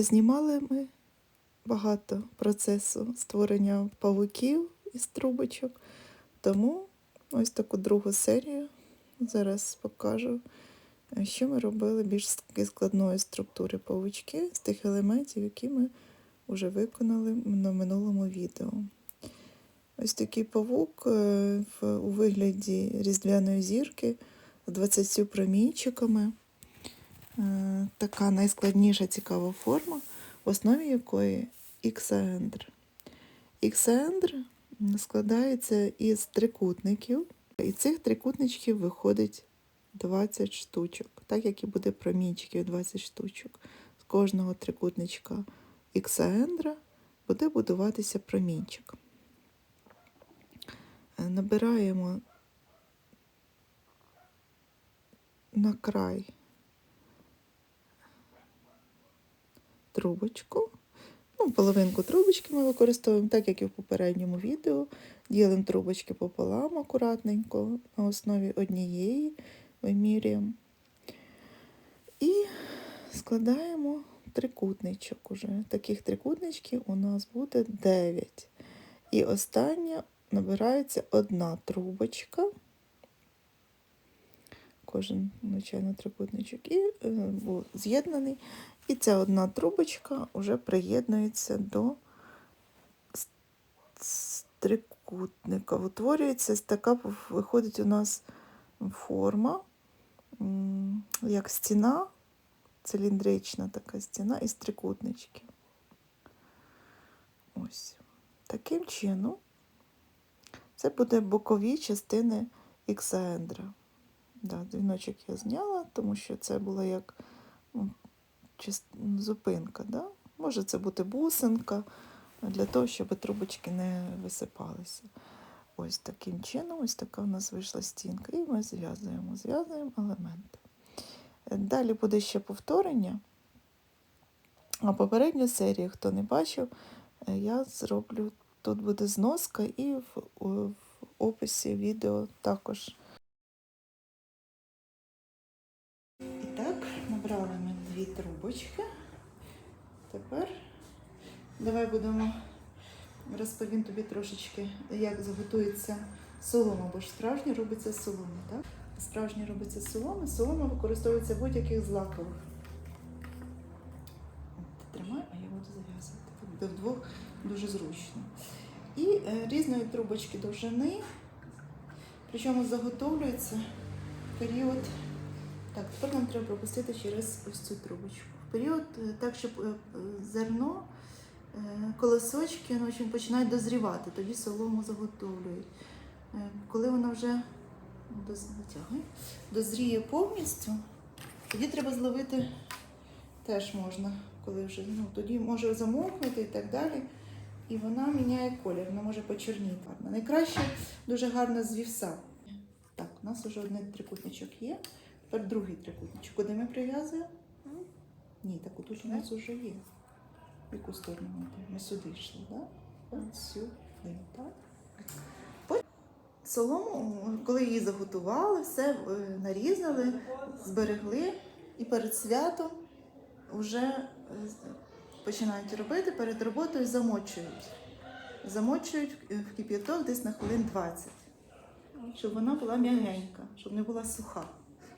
Знімали ми багато процесу створення павуків із трубочок, тому ось таку другу серію зараз покажу, що ми робили більш складної структури павучки з тих елементів, які ми вже виконали на минулому відео. Ось такий павук е, у вигляді різдвяної зірки з 20 промінчиками. Така найскладніша цікава форма, в основі якої іксаендр. Іксаендр складається із трикутників, і цих трикутничків виходить 20 штучок, так як і буде промінчиків 20 штучок. З кожного трикутничка іксаендра буде будуватися промінчик. Е, Набираємо на край трубочку. Ну, половинку трубочки ми використовуємо, так як і в попередньому відео. Ділимо трубочки пополам акуратненько на основі однієї вимірюємо. І складаємо трикутничок уже. Таких трикутничків у нас буде 9. І остання набирається одна трубочка. Кожен, звичайно, трикутничок і е, був з'єднаний. І ця одна трубочка вже приєднується до трикутника. Утворюється така, виходить у нас форма, як стіна, циліндрична така стіна із трикутничків. Ось. Таким чином, це буде бокові частини іксаендра. Да, дзвіночок я зняла, тому що це була як зупинка. Да? Може це бути бусинка для того, щоб трубочки не висипалися. Ось таким чином, ось така в нас вийшла стінка. І ми зв'язуємо, зв'язуємо елементи. Далі буде ще повторення. А попередню серію, хто не бачив, е, я зроблю, тут буде зноска і в, в описі відео також. І так, набрали дві трубочки. Тепер давай будемо розповім тобі трошечки, як заготується солома, бо ж справжнє робиться з соломи, так? Справжнє робиться з соломи. Солома використовується в будь-яких злакових. Ти тримай, а я буду зав'язувати. Це буде вдвох дуже зручно. І е, різної трубочки довжини, причому заготовлюється період. Так, тепер нам треба пропустити через ось цю трубочку. В період е, так, щоб е, е, зерно, колосочки ну, очень починають дозрівати, тоді солому заготовлюють. Коли вона вже дозріє повністю, тоді треба зловити теж можна, коли вже ну, тоді може замокнути і так далі. І вона міняє колір, вона може почорніти. Найкраще дуже гарно з вівса. Так, у нас вже один трикутничок є. Тепер другий трикутничок. Куди ми прив'язуємо? Ні, так тут у нас вже є. В яку сторону ми йдемо? Ми сюди йшли, так? От сюди, так? Солому, коли її заготували, все е, нарізали, зберегли і перед святом вже е, починають робити, перед роботою замочують. Замочують е, в кип'яток десь на хвилин 20, щоб вона була м'ягенька, щоб не була суха.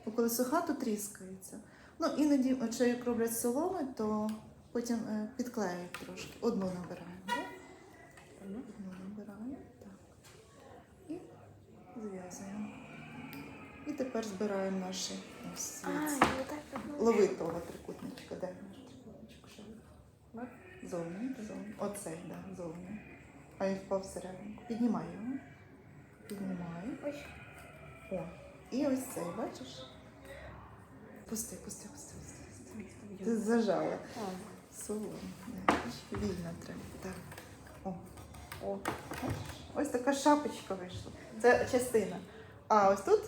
Бо коли суха, то тріскається. Ну, іноді, ще як роблять соломи, то потім е, підклеюють трошки. Одну набираємо. Одну набираємо. Так. І зв'язуємо. І тепер збираємо наші ось Лови того трикутничка. Де наш трикутничок? Зовні, зовні. Оцей, да, зовні. А він впав всередину. Піднімай його. Піднімай. О. І ось цей, бачиш? Пусти, пусти, пусти, пусти. Ти зажала. Солоно. Вільно треба. Так. О. О. Ось така шапочка вийшла. Це частина. А ось тут,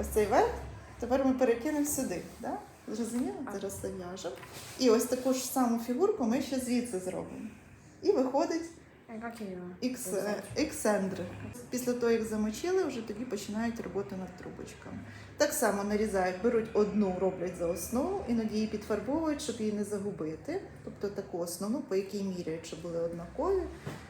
ось цей верх, тепер ми перекинемо сюди. Да? Зрозуміло? Зараз зав'яжемо. І ось таку ж саму фігурку ми ще звідси зробимо. І виходить Ікс, е. Після того, як замочили, вже тоді починають роботу над трубочками. Так само нарізають, беруть одну, роблять за основу, іноді її підфарбовують, щоб її не загубити. Тобто таку основну, по якій міряють, щоб були однакові.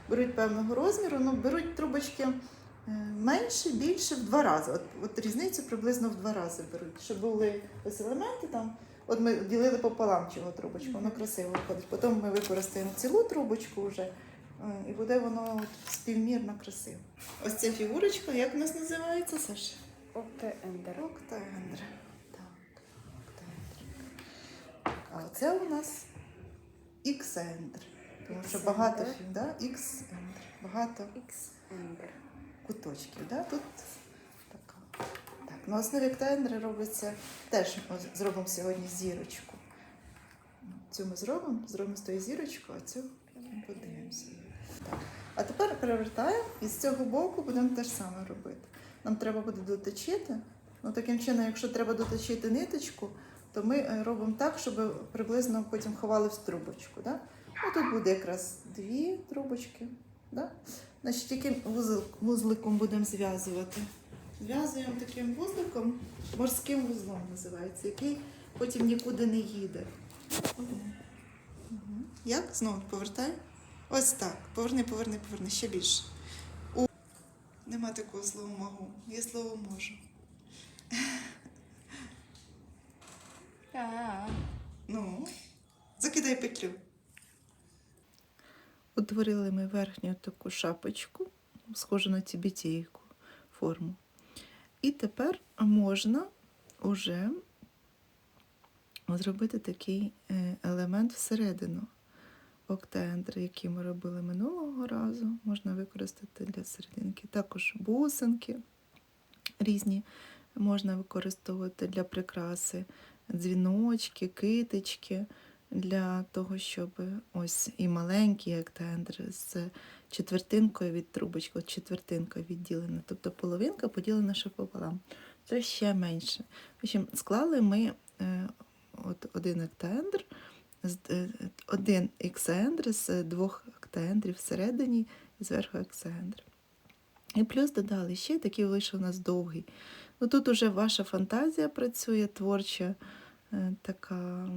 Беруть певного розміру, ну беруть трубочки е, менше, більше в два рази. От, от різницю приблизно в два рази беруть, щоб були ось елементи там. От ми ділили пополам цього трубочку, воно красиво виходить. Потім ми використаємо цілу трубочку вже. Е, І буде воно співмірно красиво. Ось ця фігурочка, як у нас називається, Саша? Октеендер. Октаендр. Так, октаендр. А оце у нас іксендр. Тому що багато Іксендр. фів, да? Іксендр. Багато Іксендер. куточків. Да? Тут така. Так, на основі октаендра робиться теж ось зробимо сьогодні зірочку. Цю ми зробимо, зробимо з тої зірочку, а цю подивимося. А тепер перевертаємо і з цього боку будемо те ж саме робити. Нам треба буде доточити. Ну, таким чином, якщо треба доточити ниточку, то ми е, робимо так, щоб приблизно потім ховали в трубочку. Да? Ну, тут буде якраз дві трубочки. Да? Значить, яким вузликом будемо зв'язувати? Зв'язуємо таким вузликом, морським вузлом називається, який потім нікуди не їде. Мгм. Як? Знову повертай. Ось так. Поверни, поверни, поверни. Ще більше. У. Нема такого слова можу. Є слово можу. Ну, закидай петлю. Утворили ми верхню таку шапочку, схожу на тібетійку форму. І тепер можна уже зробити такий е, елемент всередину. Октеендр, який ми робили минулого разу, можна використати для серединки. Також бусинки різні можна використовувати для прикраси, дзвіночки, китички, для того, щоб ось і маленький октеендр з четвертинкою від трубочки, от четвертинка відділена, тобто половинка поділена пополам. Це ще менше. В общем, склали ми е, от один е, один іксаендр з двох октаендрів всередині і зверху іксаендр. І плюс додали ще такий вийшов у нас довгий. Ну, тут уже ваша фантазія працює, творча е, така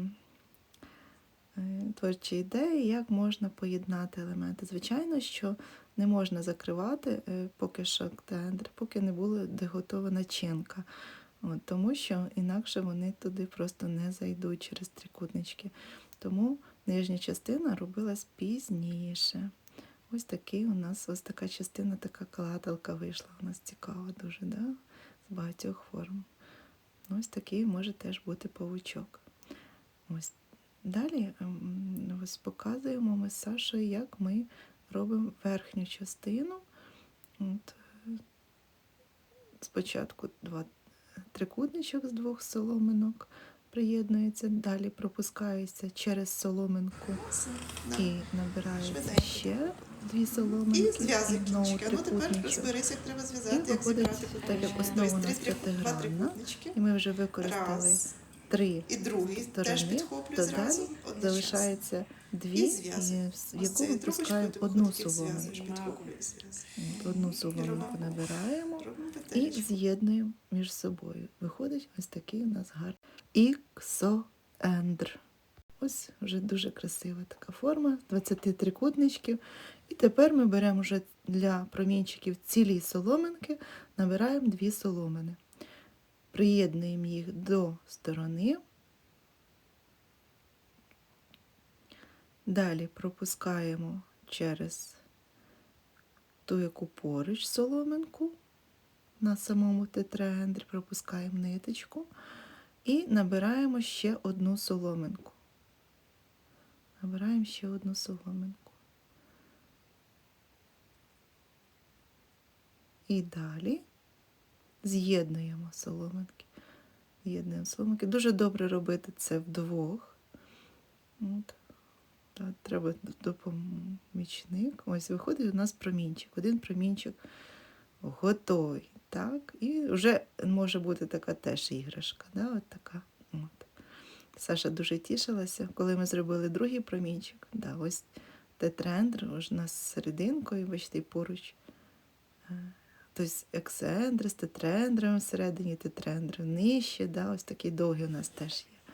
е, творчі ідеї, як можна поєднати елементи. Звичайно, що не можна закривати е, поки що октаендр, поки не буде готова начинка. От, тому що інакше вони туди просто не зайдуть через трикутнички. Тому нижня частина робилась пізніше. Ось такий у нас, ось така частина, така кладалка вийшла. У нас цікава дуже, да? з багатьох форм. Ось такий може теж бути павучок. Ось. Далі ем, ось показуємо ми з Сашою, як ми робимо верхню частину. От. е, Спочатку два трикутничок з двох соломинок приєднується, далі пропускається через соломинку і набирається ще дві соломинки. І зв'язок знову Ну тепер розберися, як треба зв'язати, як зібрати так, як Тобто п'ятигранна. І ми вже використали Раз. три І другий теж то зразу. залишається дві, І в яку цією ми трубочкою пускаємо ти одну соломинку. Одну соломинку набираємо і з'єднуємо між собою. Виходить ось такий у нас гарний іксоендр. Ось вже дуже красива така форма, 20 трикутничків. І тепер ми беремо вже для промінчиків цілі соломинки, набираємо дві соломини. Приєднуємо їх до сторони. Далі пропускаємо через ту, яку поруч соломинку. На самому тетраендрі пропускаємо ниточку і набираємо ще одну соломинку. Набираємо ще одну соломинку. І далі з'єднуємо соломинки. З'єднуємо соломинки. Дуже добре робити це вдвох. От. Та, треба допомічник. Ось виходить у нас промінчик. Один промінчик готовий. Так? І вже може бути така теж іграшка. Да? От така. От. Саша дуже тішилася, коли ми зробили другий промінчик. Да, ось тетрендр, у нас з серединкою, бачите, поруч. Е, Тобто ексендр з тетрендром всередині тетрендру нижче, да, ось такий довгий у нас теж є.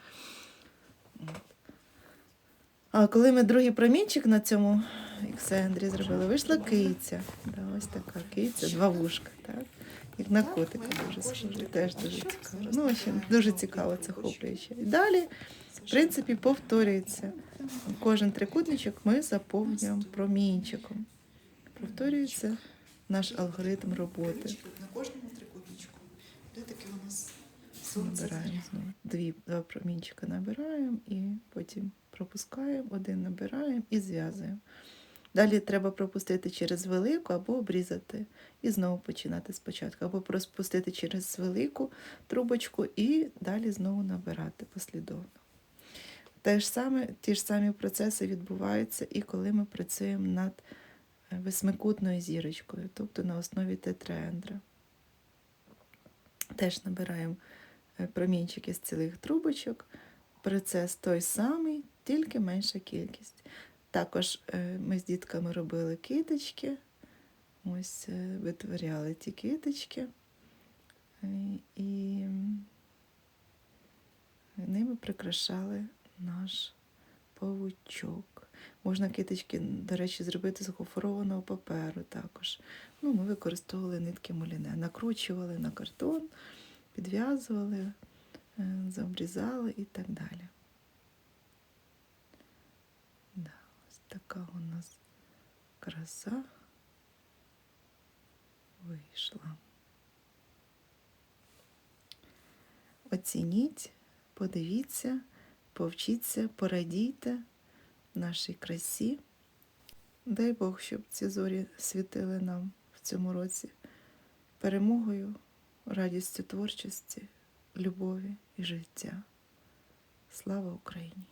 От. А коли ми другий промінчик на цьому ексендрі зробили, вийшла киця. Да, ось така киця, два вушка, так? Як на котика дуже схоже, теж дуже цікаво. Ну, общем, дуже цікаво, це захоплююче. І далі, в принципі, повторюється. Кожен трикутничок ми заповнюємо промінчиком. Повторюється наш алгоритм роботи. На кожному трикутничку. Де таке у нас сонце? Набираємо знову. Дві, два промінчика набираємо і потім пропускаємо, один набираємо і зв'язуємо. Далі треба пропустити через велику або обрізати і знову починати спочатку, або пропустити через велику трубочку і далі знову набирати послідовно. Те ж саме, ті ж самі процеси відбуваються і коли ми працюємо над е, восьмикутною зірочкою, тобто на основі тетраендра. Теж набираємо е, промінчики з цілих трубочок. Процес той самий, тільки менша кількість. Також е, ми з дітками робили киточки, ось е, витворяли ті киточки. Е, І ними прикрашали наш павучок. Можна киточки, до речі, зробити з гофрованого паперу також. Ну, ми використовували нитки муліне, накручували на картон, підв'язували, заобрізали і так далі. Да, ось така у нас краса вийшла. Оцініть, подивіться, повчіться, порадійте нашій красі. Дай Бог, щоб ці зорі світили нам в цьому році перемогою, радістю творчості, любові і життя. Слава Україні!